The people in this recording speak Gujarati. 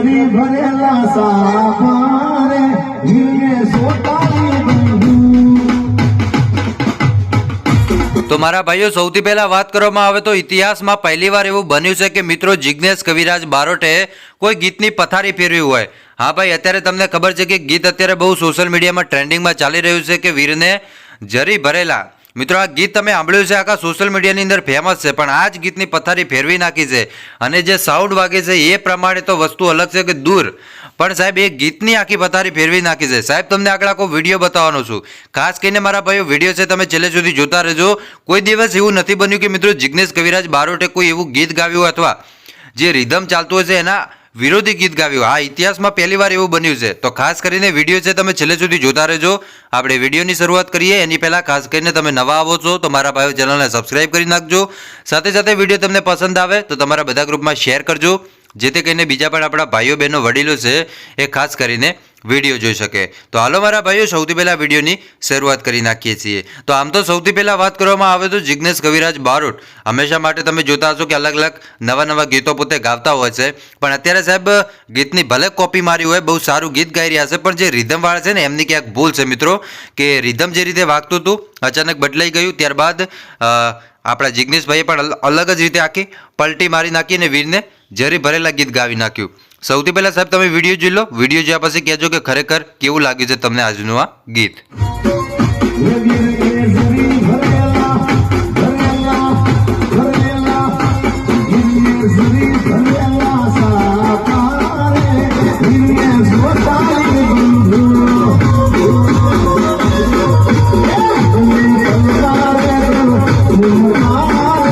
કરી ભરેલા સાપારે ધીમે સોતાની તો મારા ભાઈઓ, સૌથી પહેલા વાત કરવામાં આવે તો ઇતિહાસમાં પહેલીવાર એવું બન્યું છે કે મિત્રો જિજ્ઞેશ કવિરાજ બારોટે કોઈ ગીતની પથારી ફેરવી હોય. હા ભાઈ, અત્યારે તમને ખબર છે કે ગીત અત્યારે બહુ સોશિયલ મીડિયામાં ટ્રેન્ડિંગમાં ચાલી રહ્યું છે કે વીરને જરી ભરેલા મિત્રો, આ ગીત તમે સાંભળ્યું છે, આખા સોશિયલ મીડિયાની અંદર ફેમસ છે, પણ આ જ ગીતની પથારી ફેરવી નાખી છે. અને જે સાઉન્ડ વાગે છે, એ પ્રમાણે તો વસ્તુ અલગ છે કે દૂર. પણ સાહેબ, એ ગીતની આખી પથારી ફેરવી નાખી છે. સાહેબ, તમને આગળ આખો વીડિયો બતાવવાનો છું. ખાસ કરીને મારા ભાઈઓ વીડિયો છે, તમે છેલ્લે સુધી જોતા રહેજો. કોઈ દિવસ એવું નથી બન્યું કે મિત્રો જિજ્ઞેશ કવિરાજ બારોટે કોઈ એવું ગીત ગાવ્યું અથવા જે રિધમ ચાલતું હશે એના વિરોધી ગીત ગાવ્યું. આ ઇતિહાસમાં પહેલી વાર એવું બન્યું છે. તો ખાસ કરીને વીડિયો છે, તમે છેલ્લે સુધી જોતા રહેજો. આપણે વિડીયોની શરૂઆત કરીએ. એની પહેલાં ખાસ કરીને તમે નવા આવો છો, તો મારા ભાઈઓ ચેનલને સબસ્ક્રાઈબ કરી નાખજો. સાથે સાથે વીડિયો તમને પસંદ આવે, તો તમારા બધા ગ્રુપમાં શેર કરજો. જેથી કરીને બીજા પણ આપણા ભાઈઓ, બહેનો, વડીલો છે, એ ખાસ કરીને વીડિયો જોઈ શકે. તો હાલો મારા ભાઈઓ, સૌથી પહેલાં વિડીયોની શરૂઆત કરી નાખીએ છીએ. તો આમ તો સૌથી પહેલાં વાત કરવામાં આવે તો જિજ્ઞેશ કવિરાજ બારોટ. હંમેશા માટે તમે જોતા હશો કે અલગ અલગ નવા નવા ગીતો પોતે ગાતા હોય છે. પણ અત્યારે સાહેબ, ગીતની ભલે કોપી મારી હોય, બહુ સારું ગીત ગાઈ રહ્યા છે, પણ જે રિધમવાળા છે ને, એમની ક્યાંક ભૂલ છે મિત્રો, કે રિધમ જે રીતે વાગતું હતું, અચાનક બદલાઈ ગયું, ત્યારબાદ આપણા જિજ્ઞેશભાઈએ પણ અલગ જ રીતે આખી પલટી મારી નાખી અને વીરને ઝેરી ભરેલા ગીત ગાવી નાખ્યું. સૌથી પહેલા સાહેબ, તમે વીડિયો જોઈ લો. વીડિયો જોયા પછી કહેજો કે ખરેખર કેવું લાગ્યું છે તમને આજનું આ ગીત?